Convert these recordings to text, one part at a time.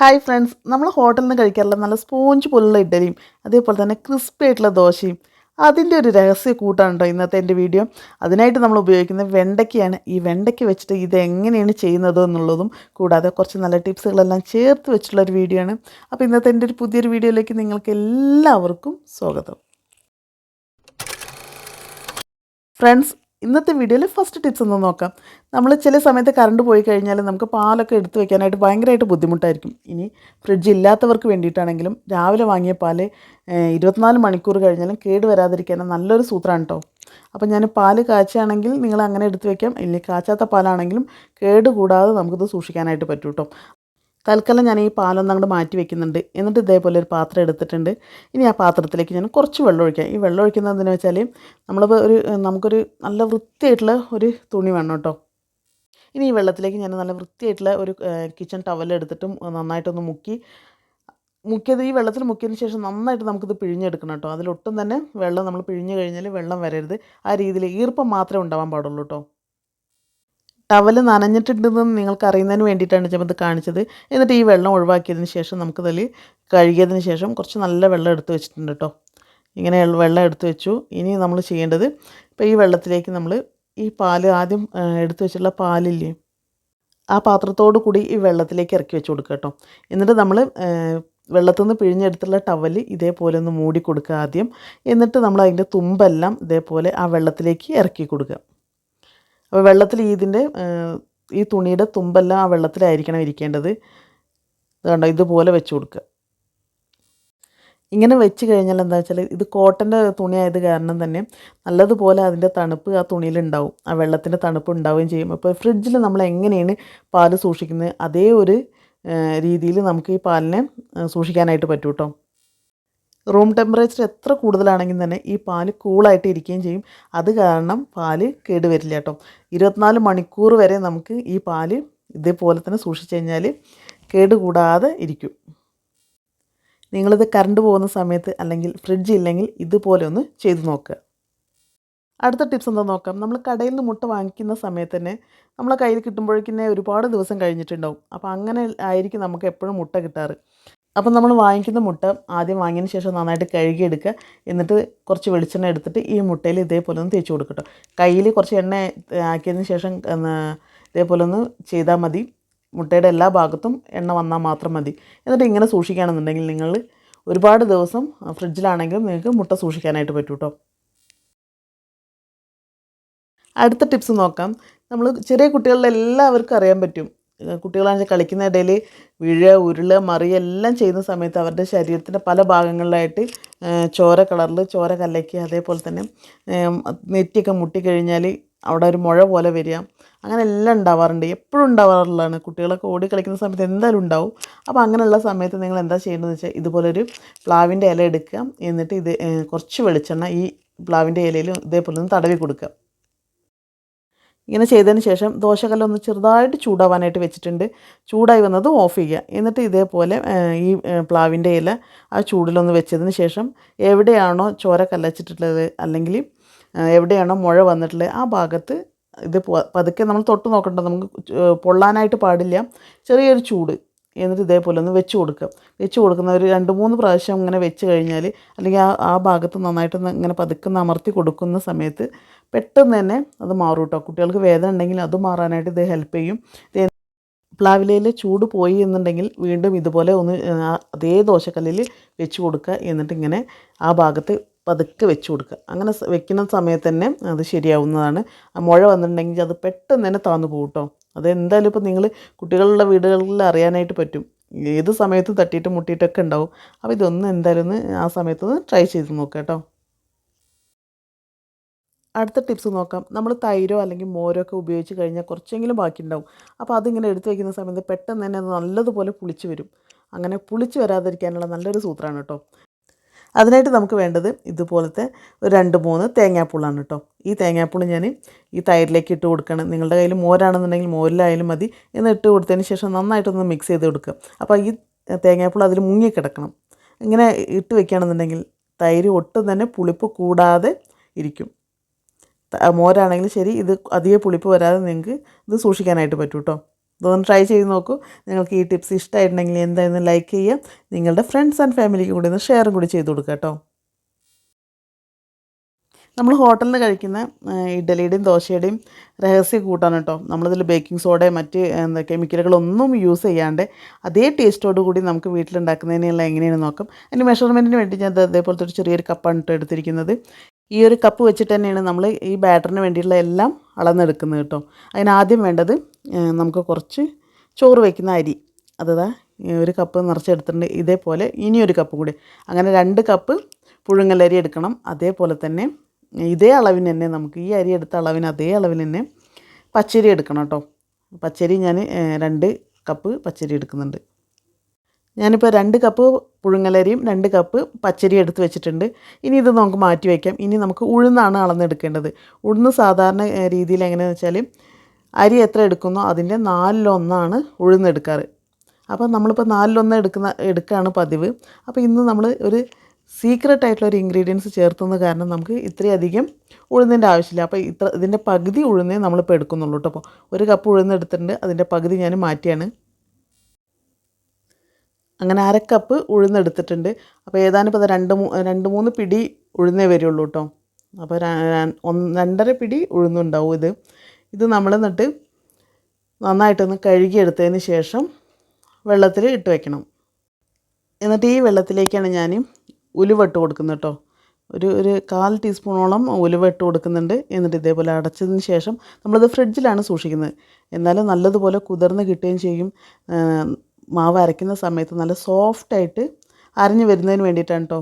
Hi friends നമ്മൾ ഹോട്ടലിൽ നിന്ന് കഴിക്കാറുള്ള നല്ല സ്പോഞ്ച് പോലുള്ള ഇഡലിയും അതേപോലെ തന്നെ ക്രിസ്പി ആയിട്ടുള്ള ദോശയും അതിന്റെ ഒരു രഹസ്യ കൂട്ടാണ് കേട്ടോ ഇന്നത്തെ എന്റെ വീഡിയോ. അതിനായിട്ട് നമ്മൾ ഉപയോഗിക്കുന്ന വെണ്ടയ്ക്കയാണ്. ഈ വെണ്ടയ്ക്ക വെച്ചിട്ട് ഇത് എങ്ങനെയാണ് ചെയ്യുന്നത് എന്നുള്ളതും കൂടാതെ കുറച്ച് നല്ല ടിപ്സുകളെല്ലാം ചേർത്ത് വെച്ചിട്ടുള്ള ഒരു വീഡിയോ ആണ്. അപ്പോൾ ഇന്നത്തെ എന്റെ ഒരു പുതിയൊരു വീഡിയോയിലേക്ക് നിങ്ങൾക്ക് എല്ലാവർക്കും സ്വാഗതം. ഫ്രണ്ട്സ് ഇന്നത്തെ വീഡിയോയിൽ ഫസ്റ്റ് ടിപ്സ് ഒന്ന് നോക്കാം. നമ്മൾ ചില സമയത്ത് കറണ്ട് പോയി കഴിഞ്ഞാൽ നമുക്ക് പാലൊക്കെ എടുത്തു വെക്കാനായിട്ട് ഭയങ്കരമായിട്ട് ബുദ്ധിമുട്ടായിരിക്കും. ഇനി ഫ്രിഡ്ജ് ഇല്ലാത്തവർക്ക് വേണ്ടിയിട്ടാണെങ്കിലും രാവിലെ വാങ്ങിയ പാൽ ഇരുപത്തിനാല് മണിക്കൂർ കഴിഞ്ഞാലും കേട് വരാതിരിക്കാൻ നല്ലൊരു സൂത്രമാണ് കേട്ടോ അപ്പോൾ ഞാൻ പാൽ കാച്ചുകയാണെങ്കിൽ നിങ്ങൾ അങ്ങനെ എടുത്തു വെക്കാം. ഇല്ലെങ്കിൽ കാച്ചാത്ത പാലാണെങ്കിലും കേട് കൂടാതെ നമുക്കിത് സൂക്ഷിക്കാനായിട്ട് പറ്റും കേട്ടോ തൽക്കാലം ഞാൻ ഈ പാലൊന്നും അങ്ങോട്ട് മാറ്റി വെക്കുന്നുണ്ട്. എന്നിട്ട് ഇതേപോലെ ഒരു പാത്രം എടുത്തിട്ടുണ്ട്. ഇനി ആ പാത്രത്തിലേക്ക് ഞാൻ കുറച്ച് വെള്ളം ഒഴിക്കാം. ഈ വെള്ളം ഒഴിക്കുന്നത് എന്തിനാ വെച്ചാൽ നമ്മൾ ഒരു നമുക്കൊരു നല്ല വൃത്തിയായിട്ടുള്ള ഒരു തുണി വേണം കേട്ടോ. ഇനി ഈ വെള്ളത്തിലേക്ക് ഞാൻ നല്ല വൃത്തിയായിട്ടുള്ള ഒരു കിച്ചൺ ടവൽ എടുത്തിട്ടും നന്നായിട്ടൊന്ന് മുക്കി മുക്കിയത് ഈ വെള്ളത്തിൽ മുക്കിയതിന് ശേഷം നന്നായിട്ട് നമുക്കിത് പിഴിഞ്ഞെടുക്കണം കേട്ടോ. അതിലൊട്ടും തന്നെ വെള്ളം നമ്മൾ പിഴിഞ്ഞ് കഴിഞ്ഞാൽ വെള്ളം വരരുത്. ആ രീതിയിൽ ഈർപ്പം മാത്രമേ ഉണ്ടാവാൻ പാടുള്ളൂ കേട്ടോ. ടവൽ നനഞ്ഞിട്ടുണ്ടെന്ന് നിങ്ങൾക്ക് അറിയുന്നതിന് വേണ്ടിയിട്ടാണ് ഇത് കാണിച്ചത്. എന്നിട്ട് ഈ വെള്ളം ഒഴിവാക്കിയതിന് ശേഷം നമുക്കതിൽ കഴുകിയതിന് ശേഷം കുറച്ച് നല്ല വെള്ളം എടുത്ത് വെച്ചിട്ടുണ്ട് കേട്ടോ. ഇങ്ങനെ വെള്ളം എടുത്ത് വെച്ചു. ഇനി നമ്മൾ ചെയ്യേണ്ടത് ഇപ്പോൾ ഈ വെള്ളത്തിലേക്ക് നമ്മൾ ഈ പാൽ ആദ്യം എടുത്തു എടുത്ത് വെച്ചിട്ടുള്ള പാലില്ലേ ആ പാത്രത്തോടു കൂടി ഈ വെള്ളത്തിലേക്ക് ഇറക്കി വെച്ച് കൊടുക്കുക കേട്ടോ. എന്നിട്ട് നമ്മൾ വെള്ളത്തിൽ നിന്ന് പിഴിഞ്ഞെടുത്തുള്ള ടവൽ ഇതേപോലെ ഒന്ന് മൂടി കൊടുക്കുക ആദ്യം. എന്നിട്ട് നമ്മൾ അതിന്റെ തുമ്പെല്ലാം ഇതേപോലെ ആ വെള്ളത്തിലേക്ക് ഇറക്കി കൊടുക്കുക. അപ്പോൾ വെള്ളത്തിൽ ഇതിന്റെ ഈ തുണിയുടെ തുമ്പെല്ലാം ആ വെള്ളത്തിലായിരിക്കണം ഇരിക്കേണ്ടത്. കണ്ടോ ഇതുപോലെ വെച്ച് കൊടുക്കുക. ഇങ്ങനെ വെച്ച് കഴിഞ്ഞാൽ എന്താ വെച്ചാൽ ഇത് കോട്ടന്റെ തുണിയായത് കാരണം തന്നെ നല്ലതുപോലെ അതിന്റെ തണുപ്പ് ആ തുണിയിലുണ്ടാവും. ആ വെള്ളത്തിന്റെ തണുപ്പ് ഉണ്ടാവുകയും ചെയ്യും. അപ്പോൾ ഫ്രിഡ്ജിൽ നമ്മൾ എങ്ങനെയാണ് പാൽ സൂക്ഷിക്കുന്നത്? അതേ ഒരു രീതിയിൽ നമുക്ക് ഈ പാലിനെ സൂക്ഷിക്കാനായിട്ട് പറ്റും കേട്ടോ റൂം ടെമ്പറേച്ചർ എത്ര കൂടുതലാണെങ്കിൽ തന്നെ ഈ പാൽ കൂളായിട്ട് ഇരിക്കുകയും ചെയ്യും. അത് കാരണം പാൽ കേടുവരില്ല കേട്ടോ. ഇരുപത്തിനാല് മണിക്കൂർ വരെ നമുക്ക് ഈ പാൽ ഇതേപോലെ തന്നെ സൂക്ഷിച്ചു കഴിഞ്ഞാൽ കേടുകൂടാതെ ഇരിക്കും. നിങ്ങളിത് കറണ്ട് പോകുന്ന സമയത്ത് അല്ലെങ്കിൽ ഫ്രിഡ്ജ് ഇല്ലെങ്കിൽ ഇതുപോലെ ഒന്ന് ചെയ്തു നോക്കുക അടുത്ത ടിപ്സ് എന്താ നോക്കാം. നമ്മൾ കടയിൽ നിന്ന് മുട്ട വാങ്ങിക്കുന്ന സമയത്ത് തന്നെ നമ്മളെ കയ്യിൽ കിട്ടുമ്പോഴേക്കും ഒരുപാട് ദിവസം കഴിഞ്ഞിട്ടുണ്ടാവും. അപ്പോൾ അങ്ങനെ ആയിരിക്കും നമുക്ക് എപ്പോഴും മുട്ട കിട്ടാറ്. അപ്പം നമ്മൾ വാങ്ങിക്കുന്ന മുട്ട ആദ്യം വാങ്ങിയതിന് ശേഷം നന്നായിട്ട് കഴുകിയെടുക്കുക. എന്നിട്ട് കുറച്ച് വെളിച്ചെണ്ണ എടുത്തിട്ട് ഈ മുട്ടയിൽ ഇതേപോലെ ഒന്ന് തേച്ച് കൊടുക്കട്ടോ കയ്യിൽ കുറച്ച് എണ്ണ ആക്കിയതിന് ശേഷം ഇതേപോലെ ഒന്ന് ചെയ്താൽ മതി. മുട്ടയുടെ എല്ലാ ഭാഗത്തും എണ്ണ വന്നാൽ മാത്രം മതി. എന്നിട്ട് ഇങ്ങനെ സൂക്ഷിക്കുകയാണെന്നുണ്ടെങ്കിൽ നിങ്ങൾ ഒരുപാട് ദിവസം ഫ്രിഡ്ജിലാണെങ്കിലും നിങ്ങൾക്ക് മുട്ട സൂക്ഷിക്കാനായിട്ട് പറ്റും കേട്ടോ. അടുത്ത ടിപ്സ് നോക്കാം. നമ്മൾ ചെറിയ കുട്ടികളിൽ എല്ലാവർക്കും അറിയാൻ പറ്റും. കുട്ടികളാണെന്ന് കളിക്കുന്ന ഇടയിൽ വീഴുക ഉരുളുക മറിയുക എല്ലാം ചെയ്യുന്ന സമയത്ത് അവരുടെ ശരീരത്തിന്റെ പല ഭാഗങ്ങളിലായിട്ട് ചോര കളറിൽ ചോര കലക്കി അതേപോലെ തന്നെ നെറ്റിയൊക്കെ മുട്ടിക്കഴിഞ്ഞാൽ അവിടെ ഒരു മുഴ പോലെ വരിക. അങ്ങനെ എല്ലാം ഉണ്ടാവാറുണ്ട്. എപ്പോഴും ഉണ്ടാവാറുള്ളതാണ്. കുട്ടികളൊക്കെ ഓടി കളിക്കുന്ന സമയത്ത് എന്തായാലും ഉണ്ടാവും. അപ്പോൾ അങ്ങനെയുള്ള സമയത്ത് നിങ്ങൾ എന്താ ചെയ്യേണ്ടതെന്ന് വെച്ചാൽ ഇതുപോലൊരു പ്ലാവിന്റെ ഇല എടുക്കുക. എന്നിട്ട് ഇത് കുറച്ച് വെളിച്ചെണ്ണ ഈ പ്ലാവിന്റെ ഇലയിൽ ഇതേപോലെ ഒന്ന് തടവി കൊടുക്കുക. ഇങ്ങനെ ചെയ്തതിന് ശേഷം ദോശകല്ലൊന്ന് ചെറുതായിട്ട് ചൂടാവാനായിട്ട് വെച്ചിട്ടുണ്ട്. ചൂടായി വന്നത് ഓഫ് ചെയ്യുക. എന്നിട്ട് ഇതേപോലെ ഈ പ്ലാവിന്റെ ഇല ആ ചൂടിലൊന്ന് വെച്ചതിന് ശേഷം എവിടെയാണോ ചോര കല്ലച്ചിട്ടുള്ളത് അല്ലെങ്കിൽ എവിടെയാണോ മുഴ വന്നിട്ടുള്ളത് ആ ഭാഗത്ത് ഇത് പതുക്കെ നമ്മൾ തൊട്ട് നോക്കണ്ട നമുക്ക് പൊള്ളാനായിട്ട് പാടില്ല. ചെറിയൊരു ചൂട്. എന്നിട്ട് ഇതേപോലെ ഒന്ന് വെച്ച് കൊടുക്കുക. വെച്ച് കൊടുക്കുന്ന ഒരു രണ്ട് മൂന്ന് പ്രാവശ്യം ഇങ്ങനെ വെച്ച് കഴിഞ്ഞാൽ അല്ലെങ്കിൽ ആ ആ ഭാഗത്ത് നന്നായിട്ട് ഇങ്ങനെ പതുക്കെ അമർത്തി കൊടുക്കുന്ന സമയത്ത് പെട്ടെന്ന് തന്നെ അത് മാറും കേട്ടോ കുട്ടികൾക്ക് വേദന ഉണ്ടെങ്കിൽ അത് മാറാനായിട്ട് ഇത് ഹെൽപ്പ് ചെയ്യും. പ്ലാവിലയിൽ ചൂട് പോയി എന്നുണ്ടെങ്കിൽ വീണ്ടും ഇതുപോലെ ഒന്ന് അതേ ദോശക്കല്ലിൽ വെച്ച് കൊടുക്കുക. എന്നിട്ട് ഇങ്ങനെ ആ ഭാഗത്ത് പതുക്കെ വെച്ച് കൊടുക്കുക. അങ്ങനെ വെക്കുന്ന സമയത്ത് തന്നെ അത് ശരിയാവുന്നതാണ്. മുഴ വന്നിട്ടുണ്ടെങ്കിൽ അത് പെട്ടെന്ന് തന്നെ താന്നു പോകും കേട്ടോ അത് എന്തായാലും ഇപ്പോൾ നിങ്ങൾ കുട്ടികളുടെ വീടുകളിൽ അറിയാനായിട്ട് പറ്റും. ഏത് സമയത്തും തട്ടിയിട്ട് മുട്ടിയിട്ടൊക്കെ ഉണ്ടാവും. അപ്പോൾ ഇതൊന്ന് എന്തായാലും ഒന്ന് ആ സമയത്തൊന്ന് ട്രൈ ചെയ്ത് നോക്കാം കേട്ടോ അടുത്ത ടിപ്സ് നോക്കാം. നമ്മൾ തൈരോ അല്ലെങ്കിൽ മോരോ ഒക്കെ ഉപയോഗിച്ച് കഴിഞ്ഞാൽ കുറച്ചെങ്കിലും ബാക്കി ഉണ്ടാവും അപ്പോൾ അതിങ്ങനെ എടുത്തു വയ്ക്കുന്ന സമയത്ത് പെട്ടെന്ന് തന്നെ അത് നല്ലതുപോലെ പുളിച്ച് വരും. അങ്ങനെ പുളിച്ച് വരാതിരിക്കാനുള്ള നല്ലൊരു സൂത്രമാണ് കേട്ടോ. അതിനായിട്ട് നമുക്ക് വേണ്ടത് ഇതുപോലത്തെ ഒരു രണ്ട് മൂന്ന് തേങ്ങാപ്പൂളാണ് കേട്ടോ. ഈ തേങ്ങാപ്പൂൾ ഞാൻ ഈ തൈരിലേക്ക് ഇട്ട് കൊടുക്കണം. നിങ്ങളുടെ കയ്യിൽ മോരാണെന്നുണ്ടെങ്കിൽ മോരിലായാലും മതി. എന്ന് ഇട്ട് കൊടുത്തതിന് ശേഷം നന്നായിട്ടൊന്ന് മിക്സ് ചെയ്ത് കൊടുക്കുക. അപ്പോൾ ഈ തേങ്ങാപ്പൂൾ അതിൽ മുങ്ങിക്കിടക്കണം. ഇങ്ങനെ ഇട്ട് വെക്കുകയാണെന്നുണ്ടെങ്കിൽ തൈര് ഒട്ടും തന്നെ പുളിപ്പ് കൂടാതെ ഇരിക്കും. മോരാണെങ്കിലും ശരി ഇത് അധികം പുളിപ്പ് വരാതെ നിങ്ങൾക്ക് ഇത് സൂക്ഷിക്കാനായിട്ട് പറ്റും കേട്ടോ ഇതൊന്ന് ട്രൈ ചെയ്ത് നോക്കൂ. നിങ്ങൾക്ക് ഈ ടിപ്സ് ഇഷ്ടമായിട്ടുണ്ടെങ്കിൽ എന്തായാലും ലൈക്ക് ചെയ്യുക നിങ്ങളുടെ ഫ്രണ്ട്സ് ആൻഡ് ഫാമിലിക്ക് കൂടി ഒന്ന് ഷെയറും കൂടി ചെയ്ത് കൊടുക്കുക കേട്ടോ നമ്മൾ ഹോട്ടലിൽ കഴിക്കുന്ന ഇഡലിയുടെയും ദോശയുടെയും രഹസ്യ കൂട്ടാണ് കേട്ടോ നമ്മളിതിൽ ബേക്കിംഗ് സോഡയും മറ്റ് എന്താ കെമിക്കലുകളൊന്നും യൂസ് ചെയ്യാണ്ട് അതേ ടേസ്റ്റോട് കൂടി നമുക്ക് വീട്ടിലുണ്ടാക്കുന്നതിനുള്ള എങ്ങനെയാണ് നോക്കാം. അതിന് മെഷർമെന്റിന് വേണ്ടി ഞാൻ അതേപോലത്തെ ഒരു ചെറിയൊരു കപ്പാണ് എടുത്തിരിക്കുന്നത്. ഈ ഒരു കപ്പ് വെച്ചിട്ട് തന്നെയാണ് നമ്മൾ ഈ ബാറ്ററിന് വേണ്ടിയിട്ടുള്ള എല്ലാം അളന്നെടുക്കുന്നത് കേട്ടോ. അതിനാദ്യം വേണ്ടത് നമുക്ക് കുറച്ച് ചോറ് വയ്ക്കുന്ന അരി. അതാ ഒരു കപ്പ് നിറച്ചെടുത്തിട്ടുണ്ട്. ഇതേപോലെ ഇനിയൊരു കപ്പ് കൂടി. അങ്ങനെ രണ്ട് കപ്പ് പുഴുങ്ങലരി എടുക്കണം. അതേപോലെ തന്നെ ഇതേ അളവിന് തന്നെ നമുക്ക് ഈ അരി എടുത്ത അളവിന് അതേ അളവിന് തന്നെ പച്ചരി എടുക്കണം കേട്ടോ. പച്ചരി ഞാൻ രണ്ട് കപ്പ് പച്ചരി എടുക്കുന്നുണ്ട്. ഞാനിപ്പോൾ രണ്ട് കപ്പ് പുഴുങ്ങലരിയും രണ്ട് കപ്പ് പച്ചരി എടുത്ത് വെച്ചിട്ടുണ്ട്. ഇനി ഇത് നമുക്ക് മാറ്റി വയ്ക്കാം ഇനി നമുക്ക് ഉഴുന്നാണ് അളന്നെടുക്കേണ്ടത്. ഉഴുന്ന് സാധാരണ രീതിയിൽ എങ്ങനെയാണെന്ന് വെച്ചാൽ അരി എത്ര എടുക്കുന്നോ അതിന്റെ നാലിലൊന്നാണ് ഉഴുന്നെടുക്കാറ്. അപ്പോൾ നമ്മളിപ്പോൾ നാലിലൊന്ന് എടുക്കുന്ന എടുക്കുകയാണ് പതിവ്. അപ്പോൾ ഇന്ന് നമ്മൾ ഒരു സീക്രട്ട് ആയിട്ടുള്ള ഒരു ഇൻഗ്രീഡിയൻസ് ചേർത്തുന്നത് കാരണം നമുക്ക് ഇത്രയധികം ഉഴുന്നിന്റെ ആവശ്യമില്ല. അപ്പോൾ ഇത്ര ഇതിന്റെ പകുതി ഉഴുന്നേ നമ്മളിപ്പോൾ എടുക്കുന്നുള്ളൂ കേട്ടോ. അപ്പോൾ ഒരു കപ്പ് ഉഴുന്ന് എടുത്തിട്ടുണ്ട്. അതിന്റെ പകുതി ഞാൻ മാറ്റിയാണ്. അങ്ങനെ അര കപ്പ് ഉഴുന്നെടുത്തിട്ടുണ്ട്. അപ്പോൾ ഏതാനും ഇപ്പോൾ രണ്ട് രണ്ട് മൂന്ന് പിടി ഉഴുന്നേ വരുള്ളൂ കേട്ടോ അപ്പോൾ രണ്ടര പിടി ഉഴുന്നുണ്ടാവും ഇത്. ഇത് നമ്മൾ എന്നിട്ട് നന്നായിട്ടൊന്ന് കഴുകിയെടുത്തതിന് ശേഷം വെള്ളത്തിൽ ഇട്ട് വെക്കണം. എന്നിട്ട് ഈ വെള്ളത്തിലേക്കാണ് ഞാൻ ഉലുവ ഇട്ട് കൊടുക്കുന്നത് കേട്ടോ ഒരു ഒരു കാൽ ടീസ്പൂണോളം ഉലുവ ഇട്ട് കൊടുക്കുന്നുണ്ട്. എന്നിട്ട് ഇതേപോലെ അടച്ചതിന് ശേഷം നമ്മളിത് ഫ്രിഡ്ജിലാണ് സൂക്ഷിക്കുന്നത്. എന്നാലും നല്ലതുപോലെ കുതിർന്ന് കിട്ടുകയും ചെയ്യും. മാവ് അരയ്ക്കുന്ന സമയത്ത് നല്ല സോഫ്റ്റായിട്ട് അരഞ്ഞു വരുന്നതിന് വേണ്ടിയിട്ടാണ് കേട്ടോ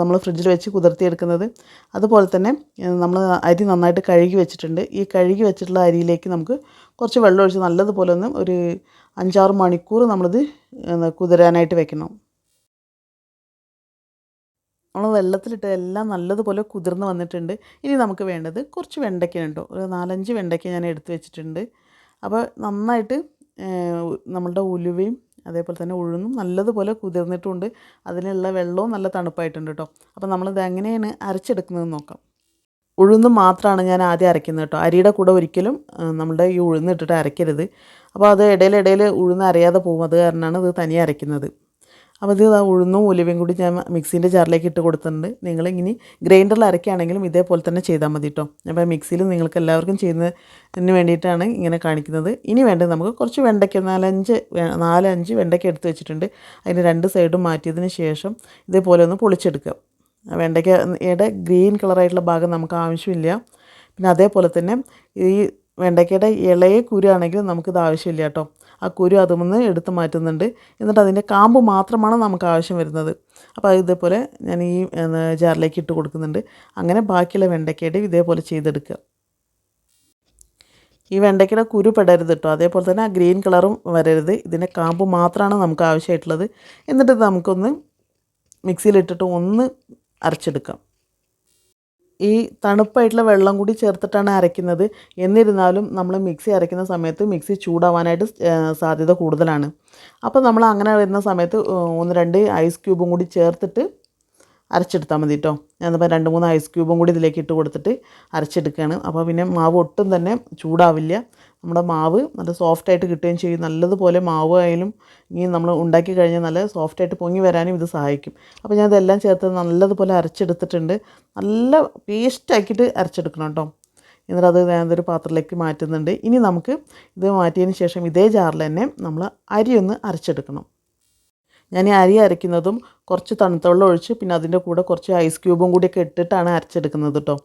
നമ്മൾ ഫ്രിഡ്ജിൽ വെച്ച് കുതിർത്തിയെടുക്കുന്നത്. അതുപോലെ തന്നെ നമ്മൾ അരി നന്നായിട്ട് കഴുകി വെച്ചിട്ടുണ്ട്. ഈ കഴുകി വെച്ചിട്ടുള്ള അരിയിലേക്ക് നമുക്ക് കുറച്ച് വെള്ളം ഒഴിച്ച് നല്ലതുപോലെ ഒന്ന് ഒരു അഞ്ചാറ് മണിക്കൂർ നമ്മളിത് കുതിരാനായിട്ട് വെക്കണം. നമ്മൾ വെള്ളത്തിലിട്ട് എല്ലാം നല്ലതുപോലെ കുതിർന്ന് വന്നിട്ടുണ്ട്. ഇനി നമുക്ക് വേണ്ടത് കുറച്ച് വെണ്ടയ്ക്ക ഉണ്ടോ ഒരു നാലഞ്ച് വെണ്ടയ്ക്ക ഞാൻ എടുത്തു വെച്ചിട്ടുണ്ട്. അപ്പോൾ നന്നായിട്ട് നമ്മളുടെ ഉലുവയും അതേപോലെ തന്നെ ഉഴുന്നും നല്ലതുപോലെ കുതിർന്നിട്ടുണ്ട്. അതിനുള്ള വെള്ളവും നല്ല തണുപ്പായിട്ടുണ്ട് കേട്ടോ അപ്പോൾ നമ്മളിത് എങ്ങനെയാണ് അരച്ചെടുക്കുന്നത് നോക്കാം. ഉഴുന്ന് മാത്രമാണ് ഞാൻ ആദ്യം അരയ്ക്കുന്നത് കേട്ടോ അരിയുടെ കൂടെ ഒരിക്കലും നമ്മുടെ ഈ ഉഴുന്ന് ഇട്ടിട്ട് അരയ്ക്കരുത്. അപ്പോൾ അത് ഇടയിലിടയിൽ ഉഴുന്ന് അറിയാതെ പോകും. അത് കാരണമാണ് ഇത് തനിയെ അരയ്ക്കുന്നത്. അപ്പോൾ ഇത് ഉഴുന്നും ഉലുവയും കൂടി ഞാൻ മിക്സീന്റെ ജാറിലേക്ക് ഇട്ട് കൊടുത്തിട്ടുണ്ട്. നിങ്ങൾ ഇനി ഗ്രൈൻഡറിൽ അരക്കുകയാണെങ്കിലും ഇതേപോലെ തന്നെ ചെയ്താൽ മതി കേട്ടോ അപ്പോൾ മിക്സിയിൽ നിങ്ങൾക്ക് എല്ലാവർക്കും ചെയ്യുന്നതിന് വേണ്ടിയിട്ടാണ് ഇങ്ങനെ കാണിക്കുന്നത്. ഇനി വേണ്ടത് നമുക്ക് കുറച്ച് വെണ്ടയ്ക്ക നാലഞ്ച് നാലഞ്ച് വെണ്ടയ്ക്ക എടുത്ത് വെച്ചിട്ടുണ്ട്. അതിന് രണ്ട് സൈഡും മാറ്റിയതിന് ശേഷം ഇതേപോലെ ഒന്ന് പൊളിച്ചെടുക്കുക. വെണ്ടയ്ക്കയുടെ ഗ്രീൻ കളറായിട്ടുള്ള ഭാഗം നമുക്ക് ആവശ്യമില്ല. പിന്നെ അതേപോലെ തന്നെ ഈ വെണ്ടയ്ക്കയുടെ ഇളയ കുരുവാണെങ്കിലും നമുക്കിത് ആവശ്യമില്ല കേട്ടോ ആ കുരു അതുമെന്ന് എടുത്ത് മാറ്റുന്നുണ്ട്. എന്നിട്ട് അതിന്റെ കാമ്പ് മാത്രമാണ് നമുക്ക് ആവശ്യം വരുന്നത്. അപ്പോൾ ഇതേപോലെ ഞാൻ ഈ ജാറിലേക്ക് ഇട്ട് കൊടുക്കുന്നുണ്ട്. അങ്ങനെ ബാക്കിയുള്ള വെണ്ടയ്ക്കയുടെ ഇതേപോലെ ചെയ്തെടുക്കുക. ഈ വെണ്ടയ്ക്കയുടെ കുരു പെടരുത് കേട്ടോ. അതേപോലെ തന്നെ ആ ഗ്രീൻ കളറും വരരുത്. ഇതിന്റെ കാമ്പ് മാത്രമാണ് നമുക്ക് ആവശ്യമായിട്ടുള്ളത്. എന്നിട്ട് നമുക്കൊന്ന് മിക്സിയിലിട്ടിട്ട് ഒന്ന് അരച്ചെടുക്കാം. ഈ തണുപ്പായിട്ടുള്ള വെള്ളം കൂടി ചേർത്തിട്ടാണ് അരയ്ക്കുന്നത്. എന്നിരുന്നാലും നമ്മൾ മിക്സി അരയ്ക്കുന്ന സമയത്ത് മിക്സി ചൂടാവാനായിട്ട് സാധ്യത കൂടുതലാണ്. അപ്പോൾ നമ്മൾ അങ്ങനെ വരുന്ന സമയത്ത് ഒന്ന് രണ്ട് ഐസ് ക്യൂബും കൂടി ചേർത്തിട്ട് അരച്ചെടുത്താൽ മതി കേട്ടോ ഞാനിപ്പോൾ രണ്ട് മൂന്ന് ഐസ് ക്യൂബും കൂടി ഇതിലേക്ക് ഇട്ട് കൊടുത്തിട്ട് അരച്ചെടുക്കുകയാണ് അപ്പോൾ പിന്നെ മാവ് ഒട്ടും തന്നെ ചൂടാവില്ല. നമ്മുടെ മാവ് നല്ല സോഫ്റ്റായിട്ട് കിട്ടുകയും ചെയ്യും. നല്ലതുപോലെ മാവ് ആയാലും ഇനി നമ്മൾ ഉണ്ടാക്കി കഴിഞ്ഞാൽ നല്ല സോഫ്റ്റായിട്ട് പൊങ്ങി വരാനും ഇത് സഹായിക്കും. അപ്പോൾ ഞാൻ ഇതെല്ലാം ചേർത്ത് നല്ലതുപോലെ അരച്ചെടുത്തിട്ടുണ്ട്. നല്ല പേസ്റ്റാക്കിയിട്ട് അരച്ചെടുക്കണം കേട്ടോ എന്നിട്ട് അത് ഞാനതൊരു പാത്രത്തിലേക്ക് മാറ്റുന്നുണ്ട്. ഇനി നമുക്ക് ഇത് മാറ്റിയതിന് ശേഷം ഇതേ ജാറിൽ തന്നെ നമ്മൾ അരി ഒന്ന് അരച്ചെടുക്കണം. ഞാൻ ഈ അരി അരയ്ക്കുന്നതും കുറച്ച് തണുത്ത വെള്ളം ഒഴിച്ച് പിന്നെ അതിന്റെ കൂടെ കുറച്ച് ഐസ് ക്യൂബും കൂടിയൊക്കെ ഇട്ടിട്ടാണ് അരച്ചെടുക്കുന്നത് കേട്ടോ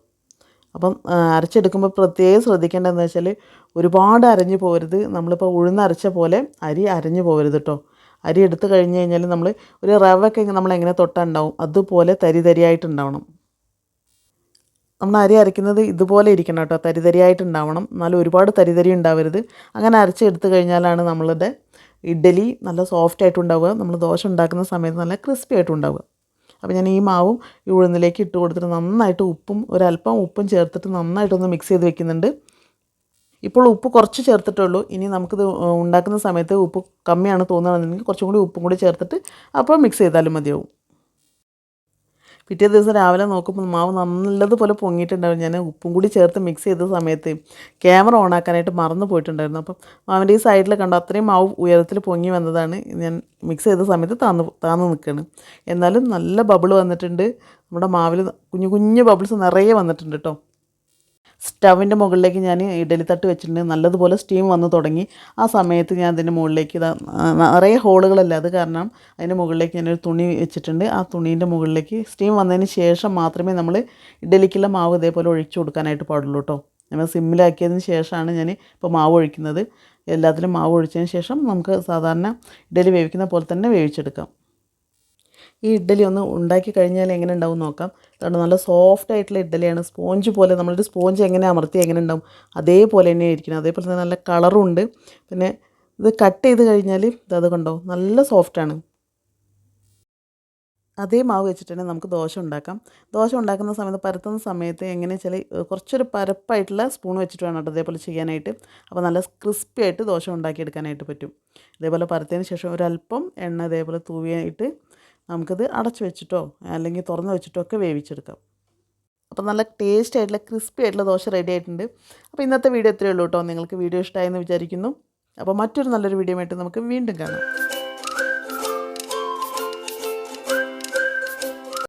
അപ്പം അരച്ചെടുക്കുമ്പോൾ പ്രത്യേകം ശ്രദ്ധിക്കേണ്ടതെന്ന് വെച്ചാൽ ഒരുപാട് അരഞ്ഞു പോകരുത്. നമ്മളിപ്പോൾ ഉഴുന്നരച്ച പോലെ അരി അരഞ്ഞു പോകരുത് കേട്ടോ അരി എടുത്തു കഴിഞ്ഞ് കഴിഞ്ഞാൽ നമ്മൾ ഒരു റവൊക്കെ നമ്മൾ എങ്ങനെ തൊട്ടുണ്ടാവും അതുപോലെ തരി തരിയായിട്ടുണ്ടാവണം. നമ്മൾ അരി അരയ്ക്കുന്നത് ഇതുപോലെ ഇരിക്കണം കേട്ടോ തരിതരിയായിട്ടുണ്ടാവണം എന്നാലും ഒരുപാട് തരി തരി ഉണ്ടാവരുത്. അങ്ങനെ അരച്ചെടുത്തു കഴിഞ്ഞാലാണ് നമ്മളുടെ ഇഡ്ഡലി നല്ല സോഫ്റ്റ് ആയിട്ടുണ്ടാവുക. നമ്മൾ ദോശ ഉണ്ടാക്കുന്ന സമയത്ത് നല്ല ക്രിസ്പി ആയിട്ടുണ്ടാവുക. അപ്പോൾ ഞാൻ ഈ മാവും ഈ ഉഴുന്നിലേക്ക് ഇട്ട് കൊടുത്തിട്ട് നന്നായിട്ട് ഉപ്പും ഒരല്പം ഉപ്പും ചേർത്തിട്ട് നന്നായിട്ടൊന്ന് മിക്സ് ചെയ്ത് വെക്കുന്നുണ്ട്. ഇപ്പോൾ ഉപ്പ് കുറച്ച് ചേർത്തിട്ടുള്ളൂ. ഇനി നമുക്കിത് ഉണ്ടാക്കുന്ന സമയത്ത് ഉപ്പ് കമ്മിയാണ് തോന്നുകയാണെന്നുണ്ടെങ്കിൽ കുറച്ചും കൂടി ഉപ്പും കൂടി ചേർത്തിട്ട് അപ്പോൾ മിക്സ് ചെയ്താലും മതിയാവും. പിറ്റേ ദിവസം രാവിലെ നോക്കുമ്പോൾ മാവ് നല്ലതുപോലെ പൊങ്ങിയിട്ടുണ്ടായിരുന്നു. ഞാൻ ഉപ്പും കൂടി ചേർത്ത് മിക്സ് ചെയ്ത സമയത്ത് ക്യാമറ ഓൺ ആക്കാനായിട്ട് മറന്നു പോയിട്ടുണ്ടായിരുന്നു. അപ്പം മാവിന്റെ ഈ സൈഡിൽ കണ്ടോ അത്രയും മാവ് ഉയരത്തിൽ പൊങ്ങി വന്നതാണ്. ഞാൻ മിക്സ് ചെയ്ത സമയത്ത് താന്ന് താന്ന് നിൽക്കുകയാണ് എന്നാലും നല്ല ബബിൾ വന്നിട്ടുണ്ട്. നമ്മുടെ മാവിൽ കുഞ്ഞു കുഞ്ഞു ബബിൾസ് നിറയെ വന്നിട്ടുണ്ട് കേട്ടോ സ്റ്റവിന്റെ മുകളിലേക്ക് ഞാൻ ഇഡലി തട്ട് വെച്ചിട്ടുണ്ട്. നല്ലതുപോലെ സ്റ്റീം വന്ന് തുടങ്ങി. ആ സമയത്ത് ഞാൻ അതിന്റെ മുകളിലേക്ക് നിറയെ ഹോളുകളല്ല അത് കാരണം അതിന്റെ മുകളിലേക്ക് ഞാനൊരു തുണി വെച്ചിട്ടുണ്ട്. ആ തുണീന്റെ മുകളിലേക്ക് സ്റ്റീം വന്നതിന് ശേഷം മാത്രമേ നമ്മൾ ഇഡലിക്കുള്ള മാവ് ഇതേപോലെ ഒഴിച്ചു കൊടുക്കാനായിട്ട് പാടുള്ളൂ കേട്ടോ നമ്മൾ സിമ്മിലാക്കിയതിന് ശേഷമാണ് ഞാൻ ഇപ്പോൾ മാവ് ഒഴിക്കുന്നത്. എല്ലാത്തിലും മാവ് ഒഴിച്ചതിന് ശേഷം നമുക്ക് സാധാരണ ഇഡലി വേവിക്കുന്ന പോലെ തന്നെ വേവിച്ചെടുക്കാം. ഈ ഇഡ്ഡലി ഒന്ന് ഉണ്ടാക്കി കഴിഞ്ഞാൽ എങ്ങനെ ഉണ്ടാവും നോക്കാം. അതുകൊണ്ട് നല്ല സോഫ്റ്റ് ആയിട്ടുള്ള ഇഡ്ഡലിയാണ്. സ്പോഞ്ച് പോലെ നമ്മളൊരു സ്പോഞ്ച് എങ്ങനെ അമർത്തി എങ്ങനെ ഉണ്ടാവും അതേപോലെ തന്നെ ഇരിക്കണം അതേപോലെ തന്നെ നല്ല കളറും ഉണ്ട്. പിന്നെ ഇത് കട്ട് ചെയ്ത് കഴിഞ്ഞാൽ ഇത് കണ്ടോ? നല്ല സോഫ്റ്റാണ് അതേ മാവ് വെച്ചിട്ട് നമുക്ക് ദോശ ഉണ്ടാക്കാം. ദോശ ഉണ്ടാക്കുന്ന സമയത്ത് പരത്തുന്ന സമയത്ത് എങ്ങനെ വെച്ചാൽ കുറച്ചൊരു പരപ്പായിട്ടുള്ള സ്പൂൺ വെച്ചിട്ട് വേണം കേട്ടോ അതേപോലെ ചെയ്യാനായിട്ട്. അപ്പോൾ നല്ല ക്രിസ്പി ആയിട്ട് ദോശ ഉണ്ടാക്കിയെടുക്കാനായിട്ട് പറ്റും. ഇതേപോലെ പരത്തിയതിന് ശേഷം ഒരല്പം എണ്ണ ഇതേപോലെ തൂവിയായിട്ട് നമുക്കിത് അടച്ചു വെച്ചിട്ടോ അല്ലെങ്കിൽ തുറന്ന് വെച്ചിട്ടോ ഒക്കെ വേവിച്ചെടുക്കാം. അപ്പോൾ നല്ല ടേസ്റ്റ് ആയിട്ടുള്ള ക്രിസ്പി ആയിട്ടുള്ള ദോശ റെഡി ആയിട്ടുണ്ട്. അപ്പോൾ ഇന്നത്തെ വീഡിയോ ഇത്രയേ ഉള്ളൂ കേട്ടോ. നിങ്ങൾക്ക് വീഡിയോ ഇഷ്ടമായെന്ന് വിചാരിക്കുന്നു. അപ്പോൾ മറ്റൊരു നല്ലൊരു വീഡിയോ ആയിട്ട് നമുക്ക് വീണ്ടും കാണാം.